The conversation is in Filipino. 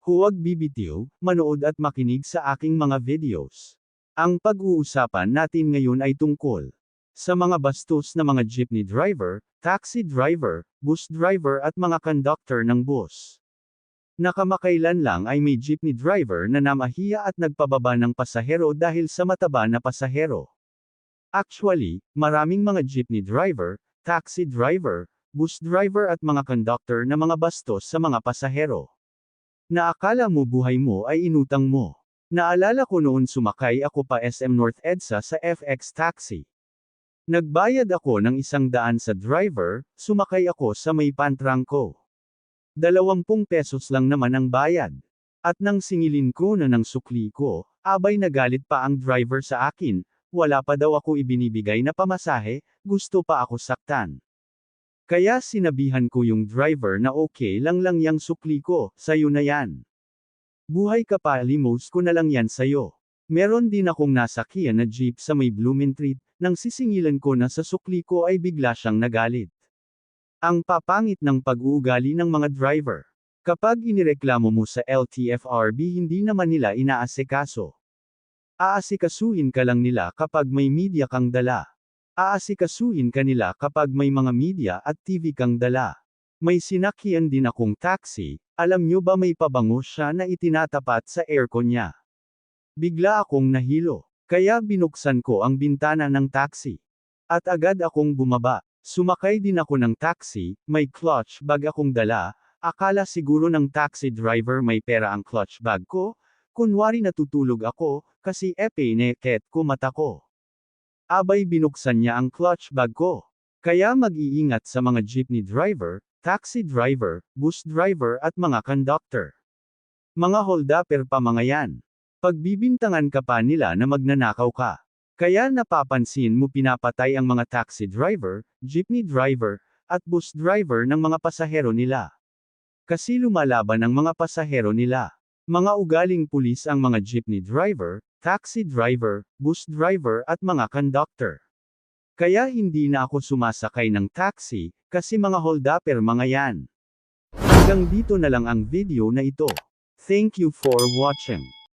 Huwag bibitiw, manood at makinig sa aking mga videos. Ang pag-uusapan natin ngayon ay tungkol sa mga bastos na mga jeepney driver, taxi driver, bus driver at mga conductor ng bus. Nakamakailan lang ay may jeepney driver na namahiya at nagpababa ng pasahero dahil sa mataba na pasahero. Actually, maraming mga jeepney driver, taxi driver, bus driver at mga conductor na mga bastos sa mga pasahero. Naakala mo buhay mo ay inutang mo. Naalala ko noon sumakay ako pa SM North EDSA sa FX Taxi. Nagbayad ako ng isang daan sa driver, sumakay ako sa may pantrangko. Dalawampung pesos lang naman ang bayad. At nang singilin ko na ng sukli ko, abay nagalit pa ang driver sa akin, wala pa daw ako ibinibigay na pamasahe, gusto pa ako saktan. Kaya sinabihan ko yung driver na okay lang lang yang sukli ko, sayo na yan. Buhay ka pa limos ko na lang yan sayo. Meron din akong nasakyan na jeep sa may Blumentritt, nang sisingilan ko na sa sukli ko ay bigla siyang nagalit. Ang papangit ng pag-uugali ng mga driver. Kapag inireklamo mo sa LTFRB hindi naman nila inaasikaso. Aasikasuhin ka lang nila kapag may media kang dala. Aasikasuhin ka nila kapag may mga media at TV kang dala. May sinakyan din akong taxi, alam nyo ba may pabango siya na itinatapat sa aircon niya. Bigla akong nahilo, kaya binuksan ko ang bintana ng taxi. At agad akong bumaba. Sumakay din ako ng taxi, may clutch bag akong dala, akala siguro ng taxi driver may pera ang clutch bag ko, kunwari natutulog ako, kasi epe neket ko mata ko. Abay binuksan niya ang clutch bag ko. Kaya mag-iingat sa mga jeepney driver, taxi driver, bus driver at mga conductor. Mga holdapper pa mga yan. Pagbibintangan ka pa nila na magnanakaw ka. Kaya napapansin mo pinapatay ang mga taxi driver, jeepney driver, at bus driver ng mga pasahero nila. Kasi lumalaban ang mga pasahero nila. Mga ugaling pulis ang mga jeepney driver, taxi driver, bus driver at mga conductor. Kaya hindi na ako sumasakay ng taxi, kasi mga holdapper mga yan. Hanggang dito na lang ang video na ito. Thank you for watching.